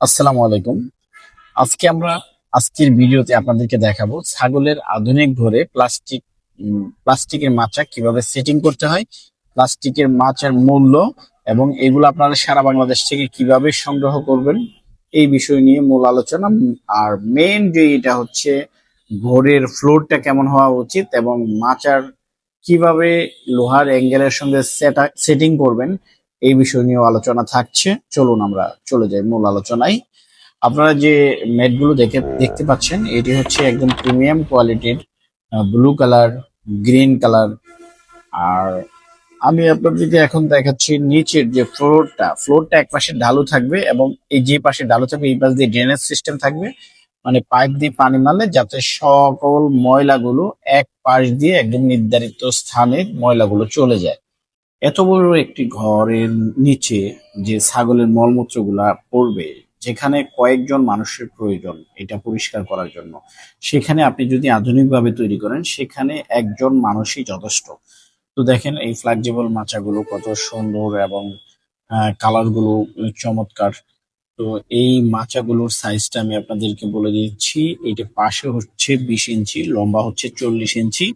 আসসালামু আলাইকুম। আজকে আমরা আজকের ভিডিওতে আপনাদেরকে দেখাবো ছাগলের আধুনিক ঘরে প্লাস্টিক প্লাস্টিকের মাচা কীভাবে সেটিং করতে হয়, প্লাস্টিকের মাচার মূল্য এবং এগুলো আপনারা সারা বাংলাদেশ থেকে কীভাবে সংগ্রহ করবেন, এই বিষয় নিয়ে মূল আলোচনা। আর মেইন যে এটা হচ্ছে ঘরের ফ্লোরটা কেমন হওয়া উচিত এবং মাচার কীভাবে লোহার অ্যাঙ্গেলের সঙ্গে সেটিং করবেন এই বিষয় নিয়ে আলোচনা থাকছে। চলুন আমরা চলে যাই মূল আলোচনায়। আপনারা যে ম্যাটগুলো দেখে, দেখতে পাচ্ছেন, এটি হচ্ছে একদম প্রিমিয়াম কোয়ালিটির ব্লু কালার, গ্রিন কালার। আর আমি আপনাদেরকে এখন দেখাচ্ছি নিচের যে ফ্লোরটা ফ্লোরটা এক পাশে ঢালু থাকবে এবং এই যে পাশে ঢালু থাকবে, এই পাশ দিয়ে ড্রেনেজ সিস্টেম থাকবে। মানে পাইপ দিয়ে পানি মারলে যাতে সকল ময়লাগুলো এক পাশ দিয়ে একদম নির্ধারিত স্থানে ময়লাগুলো চলে যায়। এত বড় একটি ঘরের নিচে যে ছাগলের মলমূত্রগুলা পড়বে, যেখানে কয়েকজন মানুষের প্রয়োজন এটা পরিষ্কার করার জন্য। সেখানে আপনি যদি আধুনিকভাবে তৈরি করেন, সেখানে একজন মানুষই যথেষ্ট। তো দেখেন এই ফ্লেক্সিবল মাচাগুলো কত সুন্দর এবং কালারগুলো চমৎকার। তো এই মাচাগুলোর সাইজটা আমি আপনাদেরকে বলে দিচ্ছি। এটা পাশে হচ্ছে বিশ ইঞ্চি, লম্বা হচ্ছে চল্লিশ ইঞ্চি।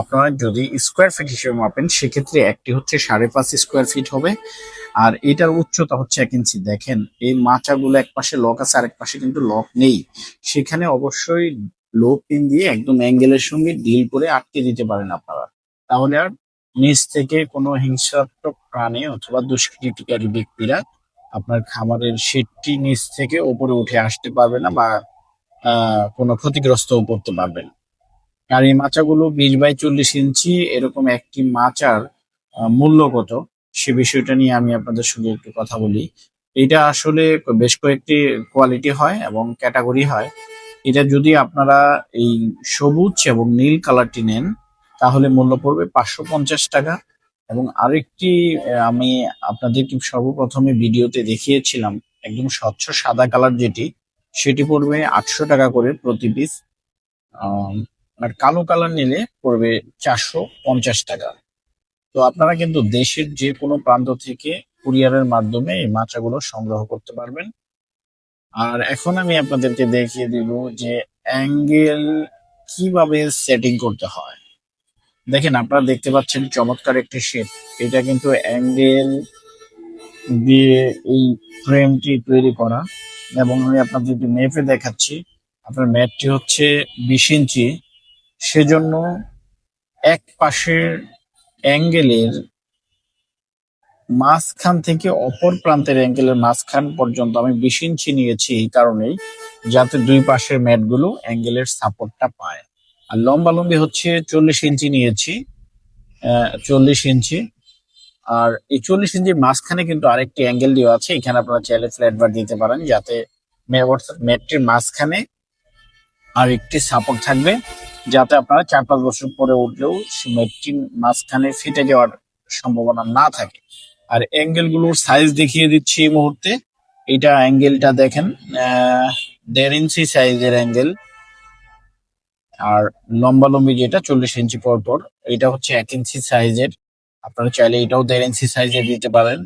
আপনারা যদি স্কোয়ার ফিট হিসেবে মাপেন, সেক্ষেত্রে একটি হচ্ছে সাড়ে পাঁচ স্কোয়ার ফিট হবে। আর এটার উচ্চতা হচ্ছে এক ইঞ্চি। দেখেন, এই মাচাগুলো এক পাশে লক আছে, আরেক পাশে কিন্তু লক নেই। সেখানে অবশ্যই লো পিন দিয়ে একদম অ্যাঙ্গেলের সঙ্গে ডিল করে আটকে দিতে পারেন আপনারা। তাহলে আর নিচ থেকে কোনো হিংসাত্মক প্রাণী অথবা দুষ্কৃতিকারী ব্যক্তিরা আপনার খামারের শেডটি নিচ থেকে ওপরে উঠে আসতে পারবে না বা কোনো ক্ষতিগ্রস্তও করতে পারবে না। আর এই মাচাগুলো বিশ বাই চল্লিশ ইঞ্চি এরকম একটি মাচার মূল্য কত সে বিষয়টা নিয়ে আমি আপনাদের সঙ্গে একটু কথা বলি। এটা আসলে বেশ কয়েকটি কোয়ালিটি হয় এবং ক্যাটাগরি হয়। এটা যদি আপনারা এই সবুজ এবং নীল কালারটি নেন, তাহলে মূল্য পড়বে পাঁচশো পঞ্চাশ টাকা। এবং আরেকটি আমি আপনাদেরকে সর্বপ্রথমে ভিডিওতে দেখিয়েছিলাম, একদম স্বচ্ছ সাদা কালার যেটি, সেটি পড়বে আটশো টাকা করে প্রতি পিস। আর কালো কালার নিলে পড়বে চারশো পঞ্চাশ টাকা। তো আপনারা কিন্তু দেশের যে কোনো প্রান্ত থেকে কুরিয়ারের মাধ্যমে এই মাচাগুলো সংগ্রহ করতে পারবেন। আর এখন আমি আপনাদেরকে দেখিয়ে দিব যে অ্যাঙ্গেল কীভাবে সেটিং করতে হয়। দেখেন আপনারা দেখতে পাচ্ছেন চমৎকার একটি শেপ এটা কিন্তু অ্যাঙ্গেল দিয়ে এই ফ্রেমটি তৈরি করা। এবং আমি আপনাদেরকে মেপে দেখাচ্ছি। আপনার ম্যাটটি হচ্ছে বিশ ইঞ্চি। সেজন্য এক পাশের অ্যাঙ্গেলের মাঝখান থেকে অপর প্রান্তের অ্যাঙ্গেলের মাঝখান পর্যন্ত আমি বিশ ইঞ্চি নিয়েছি এই কারণেই, যাতে দুই পাশের ম্যাটগুলো অ্যাঙ্গেলের সাপোর্টটা পায়। আর লম্বা লম্বি হচ্ছে চল্লিশ ইঞ্চি নিয়েছি চল্লিশ ইঞ্চি। আর এই চল্লিশ ইঞ্চির মাঝখানে কিন্তু আরেকটি অ্যাঙ্গেল দেওয়া আছে, এখানে আপনারা চাইলে ফ্ল্যাট বার দিতে পারেন, যাতে ম্যাটটির মাঝখানে আর একটি সাপোর্ট থাকবে, যাতে আপনারা চার পাঁচ বছর পরে উঠলেও ম্যাটটির মাঝখানে ফেটে যাওয়ার সম্ভাবনা না থাকে। আর অ্যাঙ্গেলগুলোর সাইজ দেখিয়ে দিচ্ছি এই মুহূর্তে। এটা অ্যাঙ্গেলটা দেখেন দেড় ইঞ্চি সাইজের অ্যাঙ্গেল আর লম্বা লম্বি যেটা চল্লিশ ইঞ্চি পর পর, এটা হচ্ছে এক ইঞ্চি সাইজের। আপনারা চাইলে এটাও দেড় ইঞ্চি সাইজের দিতে পারেন।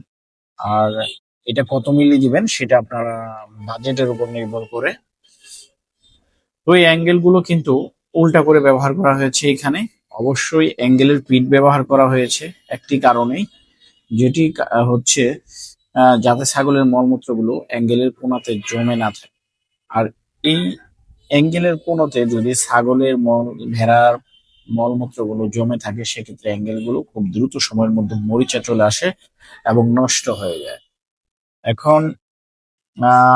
আর এটা কত মিলি দিবেন সেটা আপনারা বাজেটের উপর নির্ভর করে। তো এই অ্যাঙ্গেলগুলো কিন্তু উল্টা করে ব্যবহার করা হয়েছে এখানে। অবশ্যই অ্যাঙ্গেলের পিট ব্যবহার করা হয়েছে একটি কারণেই। যেটি হচ্ছে যাতে ছাগলের মলমূত্রগুলো অ্যাঙ্গেলের কোনাতে জমে না থাকে। আর এই অ্যাঙ্গেলের কোনোতে যদি ছাগলের মল, ভেড়ার মলমূত্রগুলো জমে থাকে, সেক্ষেত্রে অ্যাঙ্গেলগুলো খুব দ্রুত সময়ের মধ্যে মরিচা চলে আসে এবং নষ্ট হয়ে যায়। এখন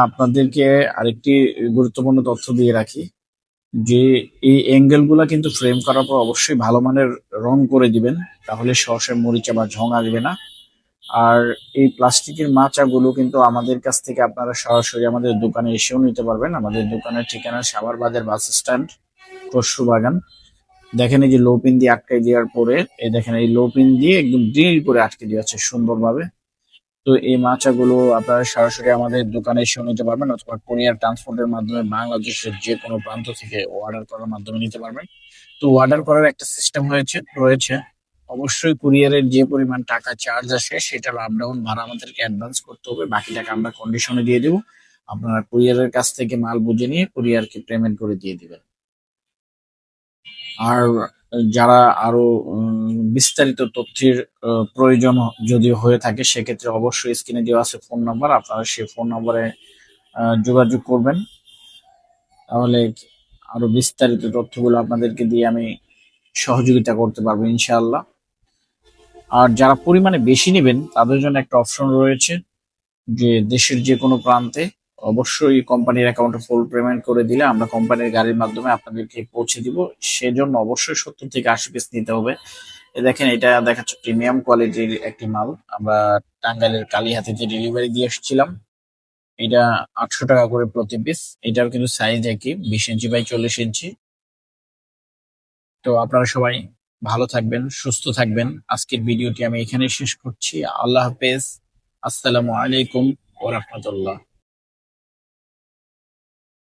আপনাদেরকে আরেকটি গুরুত্বপূর্ণ তথ্য দিয়ে রাখি যে, এই অ্যাঙ্গেলগুলা কিন্তু ফ্রেম করার পর অবশ্যই ভালো মানের রং করে দিবেন, তাহলে সহসা মরিচা বা ঝং আসবে না। আর এই প্লাস্টিকের মাচাগুলো কিন্তু আমাদের কাছ থেকে আপনারা সরাসরি আমাদের দোকানে এসেও নিতে পারবেন। আমাদের দোকানের ঠিকানা সাভার বাজার বাস স্ট্যান্ড কসু বাগান। দেখেন এই যে লো পিন দিয়ে আটকে দেওয়ার পরে, এই দেখেন এই লো পিন দিয়ে একদম ড্রিল করে আটকে দেওয়া আছে সুন্দরভাবে। তো এই মাচাগুলো আপনারা সরাসরি আমাদের দোকানে এসেও নিতে পারবেন অথবা কোরিয়ার ট্রান্সপোর্টের মাধ্যমে বাংলাদেশের যে কোনো প্রান্ত থেকে অর্ডার করার মাধ্যমে নিতে পারবেন। তো অর্ডার করার একটা সিস্টেম হয়েছে, রয়েছে। অবশ্যই কুরিয়ারের যে পরিমাণ টাকা চার্জ আসে, সেটা আপ ডাউন ভাড়া আমাদেরকে অ্যাডভান্স করতে হবে। বাকি টাকা আমরা কন্ডিশনে দিয়ে দেবো। আপনারা কুরিয়ারের কাছ থেকে মাল বুঝে নিয়ে কুরিয়ারকে পেমেন্ট করে দিয়ে দিবেন। আর যারা আরও বিস্তারিত তথ্যের প্রয়োজন যদি হয়ে থাকে, সেক্ষেত্রে অবশ্যই স্ক্রিনে দেওয়া আছে ফোন নাম্বার আপনারা সেই ফোন নম্বরে যোগাযোগ করবেন। তাহলে আরও বিস্তারিত তথ্যগুলো আপনাদেরকে দিয়ে আমি সহযোগিতা করতে পারব, ইনশাআল্লাহ। আর যারা পরিমাণে বেশি নেবেন, তাদের জন্য একটা অপশন রয়েছে যে দেশের যে কোনো প্রান্তে অবশ্যই কোম্পানির অ্যাকাউন্টে ফুল পেমেন্ট করে দিলে আমরা কোম্পানির গাড়ির মাধ্যমে আপনাদেরকে পৌঁছে দিব। সেজন্য অবশ্যই সত্তর থেকে আশি পিস নিতে হবে। দেখেন, এটা দেখাচ্ছে প্রিমিয়াম কোয়ালিটির একটি মাল। আমরা টাঙ্গাইলের কালীহাতিতে ডেলিভারি দিয়ে এসেছিলাম, এটা আটশো টাকা করে প্রতি পিস এটার কিন্তু সাইজ একই, বিশ ইঞ্চি বাই চল্লিশ ইঞ্চি। তো আপনারা সবাই ভালো থাকবেন, সুস্থ থাকবেন। আজকের ভিডিওটি আমি এখানে শেষ করছি। আল্লাহ হাফেজ। আসসালামু আলাইকুম ওরহমতুল্লাহ